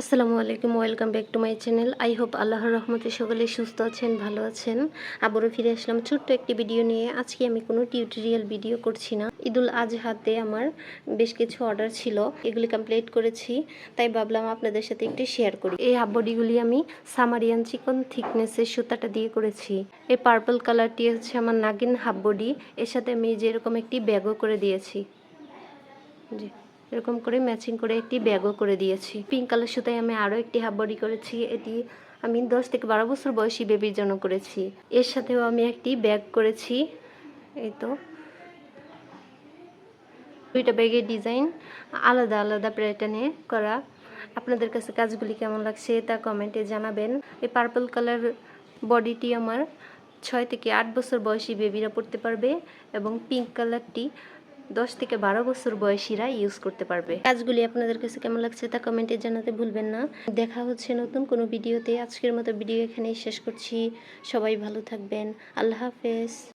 আসসালামু আলাইকুম, welcome back to my channel. I hope আল্লাহর রহমতে সকলে সুস্থ আছেন, ভালো আছেন। আবারও ফিরে আসলাম ছোট্ট একটি ভিডিও নিয়ে। আজকে আমি কোনো টিউটোরিয়াল ভিডিও করছি না। ঈদুল আজহাতে আমার বেশ কিছু অর্ডার ছিল, এগুলি কমপ্লিট করেছি। তাই ভাবলাম আপনাদের সাথে একটু শেয়ার করি। এই হাবডিগুলি আমি সামারিয়ান চিকন থিকনেসের সুতাটা দিয়ে করেছি। এই পার্পল কালারটি হচ্ছে আমার নাগিন হাফ বডি এর সাথে আমি যেরকম একটি ব্যাগও করে দিয়েছি। জি। এরকম করে ম্যাচিং করে একটি ব্যাগও করে দিয়েছি। পিঙ্ক কালার সুতায় আমি আরও একটি হাফ বডি করেছি। এটি আমি দশ থেকে বারো বছর বয়সী বেবির জন্য করেছি। এর সাথেও আমি একটি ব্যাগ করেছি। এই তো। দুইটা ব্যাগের ডিজাইন আলাদা আলাদা প্যাটার্নে করা। আপনাদের কাছে কাজগুলি কেমন লাগছে তা কমেন্টে জানাবেন। এই পার্পল কালার বডিটি আমার ছয় থেকে আট বছর বয়সী বেবিরা পড়তে পারবে এবং পিঙ্ক কালারটি দশ থেকে বারো বছর বয়সীরা ইউজ করতে পারবে। কাজগুলি আপনাদের কাছে কেমন লাগছে তা কমেন্টে জানাতে ভুলবেন না। দেখা হচ্ছে নতুন কোনো ভিডিওতে আজকের মতো ভিডিও এখানেই শেষ করছি। সবাই ভালো থাকবেন। আল্লাহ হাফেজ।